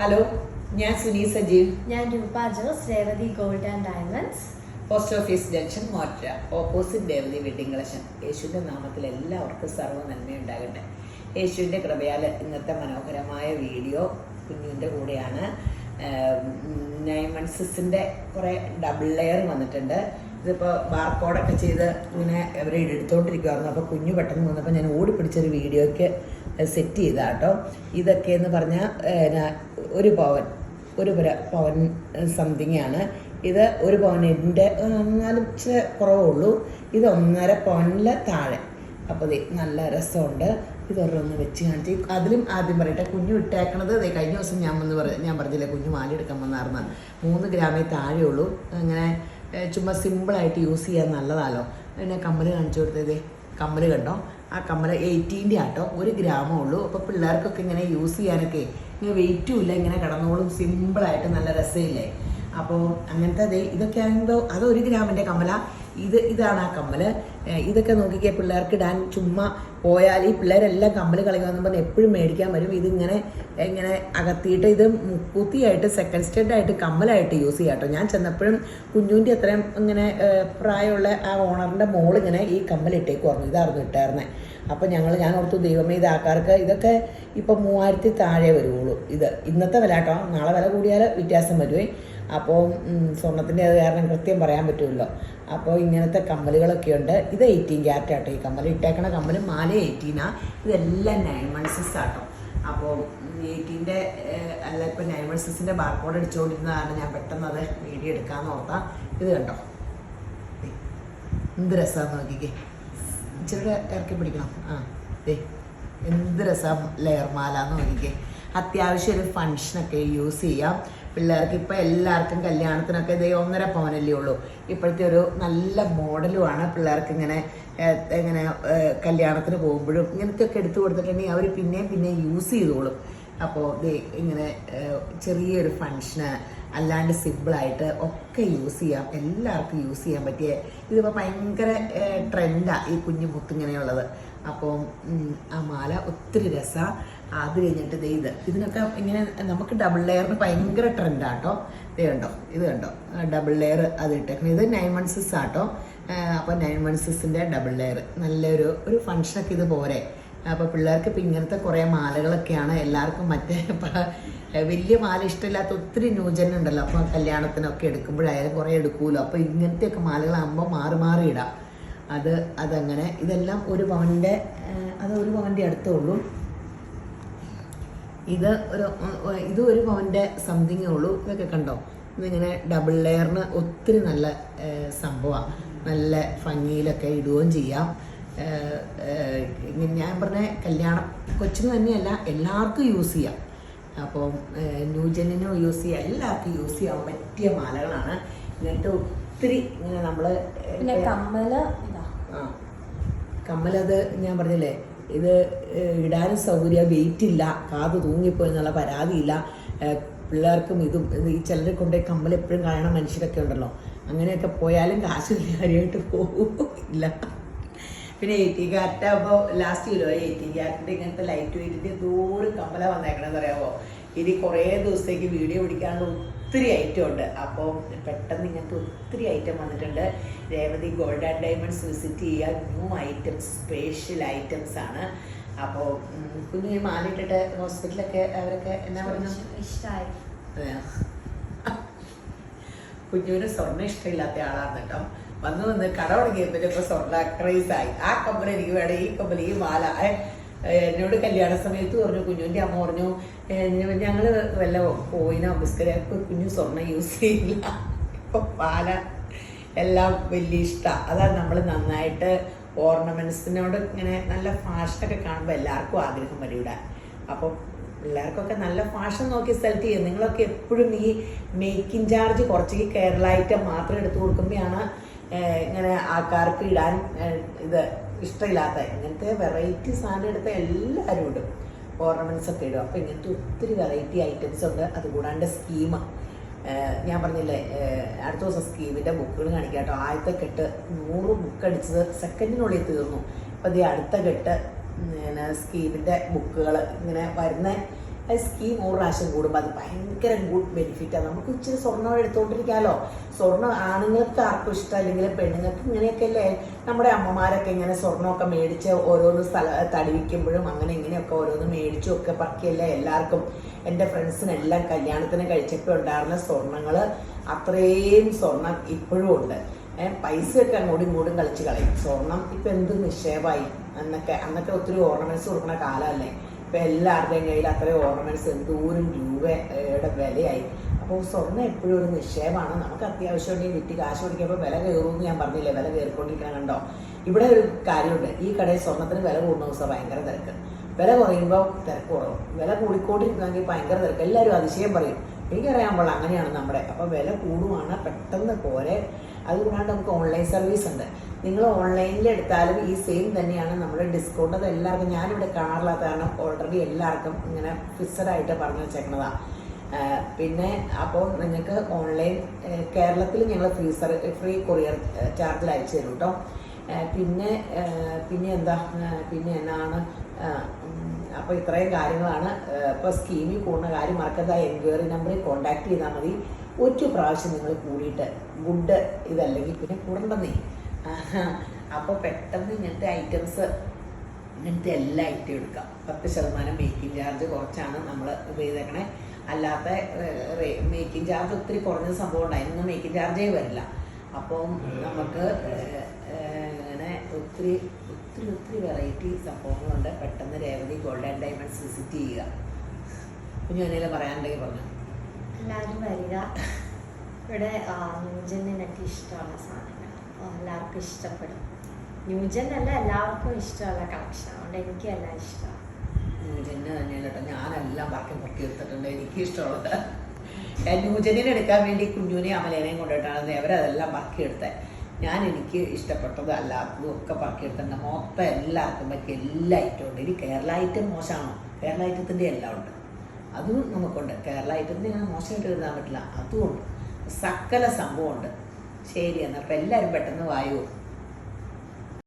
Hello ഞാൻ സുനി സജീവ്. ഞാൻ Roopa Jose Revathi gold and diamonds. Post office junction മോറ്റ opposite Devathi wedding collection യേശുവിന്റെ നാമത്തിൽ എല്ലാവർക്കും സർവ നന്മയുണ്ടാകട്ടെ. യേശുവിന്റെ കൃപയാൽ ഇന്നത്തെ മനോഹരമായ വീഡിയോ കുഞ്ഞുവിന്റെ കൂടെയാണ്. നയൻ മൺസിന്റെ കുറേ ഡബിൾ ലെയർ വന്നിട്ടുണ്ട്. ഇതിപ്പോൾ ബാർക്കോഡൊക്കെ ചെയ്ത് ഇങ്ങനെ അവരെ എടുത്തോണ്ടിരിക്കുവായിരുന്നു. അപ്പോൾ കുഞ്ഞു പെട്ടെന്ന് വന്നപ്പോൾ ഞാൻ ഓടി പിടിച്ചൊരു വീഡിയോയ്ക്ക് സെറ്റ് ചെയ്താട്ടോ. ഇതൊക്കെ എന്ന് പറഞ്ഞാൽ ഒരു പവൻ ഒരു പവൻ സംതിങ് ആണ്. ഇത് ഒരു പവനിന്റെ എന്നാലും ഇച്ചിരി കുറവുള്ളൂ. ഇത് ഒന്നര പവനിലെ താഴെ. അപ്പോൾ നല്ല രസമുണ്ട്. ഇതൊരെണ്ണം വെച്ച് കാണിച്ച്. അതിലും ആദ്യം പറയട്ടെ കുഞ്ഞു ഇട്ടേക്കണത് കഴിഞ്ഞ ദിവസം ഞാൻ വന്ന് പറ ഞാൻ പറഞ്ഞില്ലേ കുഞ്ഞു മാല എടുക്കാൻ വന്നായിരുന്നു മൂന്ന് ഗ്രാമേ ഉള്ളൂ അങ്ങനെ ചുമ്മാ സിമ്പിളായിട്ട് യൂസ് ചെയ്യാൻ നല്ലതാലോ. പിന്നെ കമ്മൽ കാണിച്ചു കൊടുത്തതേ കമ്മൽ കണ്ടോ? ആ കമ്മൽ എയ്റ്റീന്റെ ആട്ടോ. ഒരു ഗ്രാമേ ഉള്ളൂ. അപ്പോൾ പിള്ളേർക്കൊക്കെ ഇങ്ങനെ യൂസ് ചെയ്യാനൊക്കെ ഇങ്ങനെ വെയിറ്റും ഇല്ല ഇങ്ങനെ കിടന്നോളും സിമ്പിളായിട്ട് നല്ല രസമില്ലേ? അപ്പോൾ അങ്ങനത്തെ ഇതൊക്കെ ആകുമ്പോൾ അത് ഒരു ഗ്രാമിന്റെ കമ്മല. ഇത് ഇതാണ് ആ കമ്മൽ ഇതൊക്കെ നോക്കിക്കേ പിള്ളേർക്ക് ഇടാൻ ചുമ്മാ പോയാൽ ഈ പിള്ളേരെല്ലാം കമ്മൽ കളിക്കാമെന്ന് പറഞ്ഞ് എപ്പോഴും മേടിക്കാൻ വരും. ഇതിങ്ങനെ ഇങ്ങനെ അകത്തിയിട്ട് ഇത് മുക്കുത്തിയായിട്ട് സെക്കൻഡ് സ്റ്റെഡ് ആയിട്ട് കമ്മലായിട്ട് യൂസ് ചെയ്യാം കേട്ടോ. ഞാൻ ചെന്നപ്പോഴും കുഞ്ഞുവിന്റെ അത്രയും ഇങ്ങനെ പ്രായമുള്ള ആ ഓണറിന്റെ മോളിങ്ങനെ ഈ കമ്മൽ ഇട്ടേക്ക് പറഞ്ഞു ഇതായിരുന്നു ഇട്ടായിരുന്നത് അപ്പോൾ ഞങ്ങൾ ഞാൻ ഓർത്തു ദൈവമേ ഇത് ആൾക്കാർക്ക് ഇതൊക്കെ ഇപ്പം മൂവായിരത്തി താഴെ വരുവുള്ളൂ. ഇത് ഇന്നത്തെ വില കേട്ടോ. നാളെ വില കൂടിയാൽ വ്യത്യാസം വരുവേ. അപ്പോൾ സ്വർണത്തിന്റെ അത് കാരണം കൃത്യം പറയാൻ പറ്റുമല്ലോ. അപ്പോൾ ഇങ്ങനത്തെ കമ്മലുകളൊക്കെ ഉണ്ട്. ഇത് എയ്റ്റീൻ ക്യാരറ്റ് ആട്ടോ ഈ കമ്മൽ. ഇട്ടേക്കണ കമ്മൽ മാല എയ്റ്റീനാ ഇതെല്ലാം നയൻ മൺസസ് ആട്ടോ. അപ്പോൾ എയ്റ്റീന്റെ അല്ല ഇപ്പം നയൻ മൺസസിന്റെ ബാർക്കോഡ് അടിച്ചുകൊണ്ടിരുന്നതാണ് ഞാൻ പെട്ടെന്ന് അത് വീഡിയോ എടുക്കാമെന്ന് ഓർത്താം. ഇത് കണ്ടോ? എന്ത് രസമാണ് നോക്കിക്കേ. ഇച്ചിരി ഇറക്കി പിടിക്കണം. ആ ദേ എന്ത് രസം ലെയർ മാല എന്ന് നോക്കിക്കേ. അത്യാവശ്യം ഒരു ഫങ്ഷനൊക്കെ യൂസ് ചെയ്യാം. പിള്ളേർക്ക് ഇപ്പം എല്ലാവർക്കും കല്യാണത്തിനൊക്കെ ഇതേ ഒന്നര പവനല്ലേ ഉള്ളൂ. ഇപ്പോഴത്തെ ഒരു നല്ല മോഡലുമാണ് പിള്ളേർക്ക് ഇങ്ങനെ ഇങ്ങനെ കല്യാണത്തിന് പോകുമ്പോഴും ഇങ്ങനത്തെ ഒക്കെ എടുത്തു കൊടുത്തിട്ടുണ്ടെങ്കിൽ അവർ പിന്നെയും പിന്നെയും യൂസ് ചെയ്തോളും. അപ്പോൾ ഇങ്ങനെ ചെറിയൊരു ഫങ്ഷന് അല്ലാണ്ട് സിമ്പിളായിട്ട് ഒക്കെ യൂസ് ചെയ്യാം. എല്ലാവർക്കും യൂസ് ചെയ്യാൻ പറ്റിയ ഇതിപ്പോൾ ഭയങ്കര ട്രെൻഡാണ് ഈ കുഞ്ഞു മുത്ത് ഇങ്ങനെയുള്ളത് അപ്പോൾ ആ മാല ഒത്തിരി രസമാണ് അത് കഴിഞ്ഞിട്ട് ഇത്. ഇതിനൊക്കെ ഇങ്ങനെ നമുക്ക് ഡബിൾ ലെയറിന് ഭയങ്കര ട്രെൻഡാട്ടോ ഇത് കണ്ടോ? ഇത് കണ്ടോ? ഡബിൾ ലെയർ അത് ഇട്ടേക്കണം. ഇത് നയൻ മൺസസ് ആട്ടോ. അപ്പോൾ നയൻ മൺസസിന്റെ ഡബിൾ ലെയർ നല്ലൊരു ഒരു ഫങ്ഷനൊക്കെ ഇത് പോരെ. അപ്പോൾ പിള്ളേർക്ക് ഇപ്പം ഇങ്ങനത്തെ കുറേ മാലകളൊക്കെയാണ് എല്ലാവർക്കും മറ്റേ വലിയ മാല ഇഷ്ടമില്ലാത്ത ഒത്തിരി ന്യൂജൻ ഉണ്ടല്ലോ. അപ്പോൾ കല്യാണത്തിനൊക്കെ എടുക്കുമ്പോഴായാലും കുറേ എടുക്കുമല്ലോ അപ്പോൾ ഇങ്ങനത്തെയൊക്കെ മാലകളാകുമ്പോൾ മാറി മാറി ഇടാം. അത് അതങ്ങനെ. ഇതെല്ലാം ഒരു പവന്റെ അത് ഒരു പവന്റെ അടുത്തേ ഉള്ളൂ ഇത് ഒരു ഇത് ഒരു പവന്റെ സംതിങ്ങേ ഉള്ളൂ. ഇതൊക്കെ കണ്ടോ? ഇതിങ്ങനെ ഡബിൾ ലെയറിന് ഒത്തിരി നല്ല സംഭവമാണ് നല്ല ഭംഗിയിലൊക്കെ ഇടുകയും ചെയ്യാം. ഞാൻ പറഞ്ഞ കല്യാണം കൊച്ചിന് തന്നെയല്ല എല്ലാവർക്കും യൂസ് ചെയ്യാം. അപ്പോൾ ന്യൂജനിനും യൂസ് ചെയ്യാം. എല്ലാവർക്കും യൂസ് ചെയ്യാൻ പറ്റിയ മാലകളാണ്. എന്നിട്ട് ഒത്തിരി ഇങ്ങനെ നമ്മൾ കമ്മൽ ആ കമ്മലത് ഞാൻ പറഞ്ഞില്ലേ? ഇത് ഇടാനും സൗകര്യം വെയിറ്റ് ഇല്ല കാത് തൂങ്ങിപ്പോയി എന്നുള്ള പരാതിയില്ല. പിള്ളേർക്കും ഇതും ഈ ചിലരെ കൊണ്ടേ കമ്മൽ എപ്പോഴും കാണണം മനുഷ്യരൊക്കെ ഉണ്ടല്ലോ. അങ്ങനെയൊക്കെ പോയാലും കാശ് കാര്യമായിട്ട് ഇല്ല പിന്നെ എ ടി ക്യാരറ്റ് അപ്പോൾ ലാസ്റ്റ് കിലോ എ ടി കാർട്ടിന്റെ ഇങ്ങനത്തെ ലൈറ്റ് വെയിറ്റിന്റെ ദൂരം കമ്മല വന്നേക്കണമെന്ന് അറിയാമോ ഇനി കുറേ ദിവസത്തേക്ക് വീഡിയോ പിടിക്കാനുള്ള ഒത്തിരി ഐറ്റം ഉണ്ട്. അപ്പോൾ പെട്ടെന്ന് ഇങ്ങനത്തെ ഒത്തിരി ഐറ്റം വന്നിട്ടുണ്ട്. Revathi gold and diamonds visit ചെയ്യുക ന്യൂ ഐറ്റംസ് സ്പെഷ്യൽ ഐറ്റംസ് ആണ്. അപ്പോൾ കുഞ്ഞു മാലിട്ടിട്ട് ഹോസ്പിറ്റലൊക്കെ അവരൊക്കെ എന്നാ പറഞ്ഞു ഇഷ്ടമായി? കുഞ്ഞുവിന് സ്വർണം ഇഷ്ടമില്ലാത്ത ആളാണ് കേട്ടോ. വന്നു വന്ന് കട തുടങ്ങിയപ്പോ സ്വർണ ക്രൈസായി ആ കമ്പനി എനിക്ക് വേണം ഈ കമ്പനി ഈ മാല. എന്നോട് കല്യാണ സമയത്ത് പറഞ്ഞു കുഞ്ഞുവിന്റെ അമ്മ പറഞ്ഞു ഞങ്ങൾ വല്ല കോയിനോ ബിസ്ക്കറ്റോ കുഞ്ഞു സ്വർണം യൂസ് ചെയ്യില്ല. ഇപ്പൊ പാല എല്ലാം വലിയ ഇഷ്ടമാണ് അതാണ് നമ്മൾ നന്നായിട്ട് ഓർണമെന്റ്സിനോട് ഇങ്ങനെ നല്ല ഫാഷനൊക്കെ കാണുമ്പോൾ എല്ലാവർക്കും ആഗ്രഹം വരും ഇടാൻ അപ്പോൾ പിള്ളേർക്കൊക്കെ നല്ല ഫാഷൻ നോക്കി സെലക്ട് ചെയ്യും നിങ്ങളൊക്കെ എപ്പോഴും ഈ മേക്കിംഗ് ചാർജ് കുറച്ച് കേരള ഐറ്റം മാത്രം എടുത്തു കൊടുക്കുമ്പോഴാണ് ഇങ്ങനെ ആൾക്കാർക്ക് ഇടാൻ ഇത് ഇഷ്ടമില്ലാത്ത ഇങ്ങനത്തെ വെറൈറ്റി സാധനം എടുത്ത എല്ലാവരും ഇടും ഓർണമെന്റ്സ് ഒക്കെ ഇടും. അപ്പോൾ ഇങ്ങനത്തെ ഒത്തിരി വെറൈറ്റി ഐറ്റംസ് ഉണ്ട്. അതുകൂടാണ്ട് സ്കീമ ഞാൻ പറഞ്ഞില്ലേ അടുത്ത ദിവസം സ്കീമിന്റെ ബുക്കുകൾ കാണിക്കാം കേട്ടോ. ആദ്യത്തെ കെട്ട് നൂറ് ബുക്ക് അടിച്ചത് സെക്കൻഡിനുള്ളിൽ തീർന്നു. അപ്പോൾ ഈ അടുത്ത കെട്ട് പിന്നെ സ്കീമിന്റെ ബുക്കുകൾ ഇങ്ങനെ വരുന്ന അത് സ്കീം നൂറ് പ്രാവശ്യം കൂടുമ്പോൾ അത് ഭയങ്കര ഗുഡ് ബെനിഫിറ്റാണ് നമുക്ക് ഇച്ചിരി സ്വർണം എടുത്തുകൊണ്ടിരിക്കാമല്ലോ സ്വർണം ആണുങ്ങൾക്ക് ആർക്കും ഇഷ്ടം അല്ലെങ്കിൽ പെണ്ണുങ്ങൾക്ക് ഇങ്ങനെയൊക്കെ അല്ലേ? നമ്മുടെ അമ്മമാരൊക്കെ ഇങ്ങനെ സ്വർണമൊക്കെ മേടിച്ച് ഓരോന്ന് സ്ഥല തടിവിക്കുമ്പോഴും അങ്ങനെ ഇങ്ങനെയൊക്കെ ഓരോന്ന് മേടിച്ചും ഒക്കെ പറക്കിയല്ലേ എല്ലാവർക്കും. എന്റെ ഫ്രണ്ട്സിനെല്ലാം കല്യാണത്തിന് കഴിച്ചപ്പോൾ ഉണ്ടായിരുന്ന സ്വർണങ്ങൾ അത്രയും സ്വർണം ഇപ്പോഴും ഉണ്ട്. പൈസയൊക്കെ അങ്ങോട്ടും ഇങ്ങോട്ടും കളിച്ച് കളയും. സ്വർണം ഇപ്പം എന്ത് നിക്ഷേപമായി എന്നൊക്കെ അന്നൊക്കെ ഒത്തിരി ഓർണമെന്റ്സ് കൊടുക്കുന്ന കാലമല്ലേ? ഇപ്പം എല്ലാവരുടെയും കയ്യിൽ അത്രയും ഓർണമെന്റ്സ് എന്തോരം രൂപയുടെ വിലയായി. അപ്പോൾ സ്വർണം എപ്പോഴും ഒരു നിക്ഷേപമാണ്. നമുക്ക് അത്യാവശ്യം ഉണ്ടെങ്കിൽ വിറ്റ് കാശ് കൊടുക്കുമ്പോൾ വില കയറുമെന്ന് ഞാൻ പറഞ്ഞില്ലേ? വില കയറിക്കൊണ്ടിരിക്കാൻ കണ്ടോ? ഇവിടെ ഒരു കാര്യമുണ്ട്. ഈ കടയിൽ സ്വർണത്തിന് വില കൂടുന്ന ദിവസം ഭയങ്കര തിരക്ക്. വില കുറയുമ്പോൾ തിരക്ക് കുറവും. വില കൂടിക്കൊണ്ടിരിക്കുന്നെങ്കിൽ ഭയങ്കര തിരക്ക്. എല്ലാവരും അതിശയം പറയും. എനിക്കറിയാൻ പാടില്ല അങ്ങനെയാണ് നമ്മുടെ. അപ്പോൾ വില കൂടുവാണ് പെട്ടെന്ന് പോരെ. അതുകൂടാണ്ട് നമുക്ക് ഓൺലൈൻ സർവീസ് ഉണ്ട്. നിങ്ങൾ ഓൺലൈനിൽ എടുത്താലും ഈ സെയിം തന്നെയാണ് നമ്മുടെ ഡിസ്കൗണ്ട് അത് എല്ലാവർക്കും ഞാനിവിടെ കാണാറില്ലാത്ത കാരണം ഓൾറെഡി എല്ലാവർക്കും ഇങ്ങനെ ഫിക്സഡായിട്ട് പറഞ്ഞു വെച്ചേക്കുന്നതാണ് പിന്നെ അപ്പോൾ നിങ്ങൾക്ക് ഓൺലൈൻ കേരളത്തിൽ ഞങ്ങൾ ഫ്രീ സർ ഫ്രീ കൊറിയർ ചാർജിൽ അയച്ചു തരും കേട്ടോ. പിന്നെ പിന്നെ എന്താ? പിന്നെ എന്നാണ്? അപ്പോൾ ഇത്രയും കാര്യങ്ങളാണ്. ഇപ്പോൾ സ്കീമിൽ കൂടുന്ന കാര്യം മറക്കരുത്. ആ എൻക്വയറി നമ്പറിൽ കോൺടാക്ട് ചെയ്താൽ മതി. ഒറ്റ പ്രാവശ്യം നിങ്ങൾ കൂടിയിട്ട് ഗുഡ് ഇതല്ലെങ്കിൽ പിന്നെ കൂടണ്ടെന്നേ. അപ്പോൾ പെട്ടെന്ന് ഇങ്ങനത്തെ ഐറ്റംസ് ഇങ്ങനത്തെ എല്ലാ ഐറ്റം എടുക്കാം. പത്ത് ശതമാനം മേക്കിംഗ് ചാർജ് കുറച്ചാണ് നമ്മൾ ഉപയോഗിക്കണേ അല്ലാത്ത മേക്കിംഗ് ചാർജ് ഒത്തിരി കുറഞ്ഞ സംഭവം ഉണ്ടായിരുന്നു മേക്കിംഗ് ചാർജേ വരില്ല. അപ്പം നമുക്ക് ഒത്തിരി ഒത്തിരി ഒത്തിരി വെറൈറ്റി സംഭവങ്ങളുണ്ട്. പെട്ടെന്ന് Revathi gold and diamonds visit ചെയ്യുക. കുഞ്ഞു എന്തെങ്കിലും പറയാനുണ്ടെങ്കിൽ പറഞ്ഞു? എല്ലാവരും വരിക. ഇവിടെ ന്യൂജനൊക്കെ ഇഷ്ടമുള്ള സാധനങ്ങൾ. എല്ലാവർക്കും ഇഷ്ടപ്പെടും. ന്യൂജൻ അല്ല എല്ലാവർക്കും ഇഷ്ടമുള്ള കളക്ഷൻ അതുകൊണ്ട് എനിക്ക് എല്ലാം ഇഷ്ടമാണ് ന്യൂജന് തന്നെയല്ല കേട്ടോ. ഞാനെല്ലാം ബാക്കി പൊക്കി എടുത്തിട്ടുണ്ട്. എനിക്ക് ഇഷ്ടമുള്ളത്. ഞാൻ ന്യൂജനിനെ എടുക്കാൻ വേണ്ടി കുഞ്ഞുവിനെയും അമലേനെയും കൊണ്ടുപോയിട്ടാണ്. അവരതെല്ലാം ബാക്കി എടുത്തത് ഞാൻ എനിക്ക് ഇഷ്ടപ്പെട്ടത് അല്ലാത്തതും ഒക്കെ പറക്കിയെടുത്തുണ്ട് മൊത്തം എല്ലാവർക്കും പറ്റിയ എല്ലാ ഐറ്റവും ഉണ്ട്. ഇനി കേരള ഐറ്റം മോശമാണോ? കേരള ഐറ്റത്തിന്റെ എല്ലാം ഉണ്ട്. അതും നമുക്കുണ്ട്. കേരള ഐറ്റത്തിന് ഞാൻ മോശമായിട്ട് എഴുതാൻ പറ്റില്ല. അതും ഉണ്ട്. സകല സംഭവമുണ്ട് ശരി എന്നാൽ അപ്പം എല്ലാവരും പെട്ടെന്ന് വായു?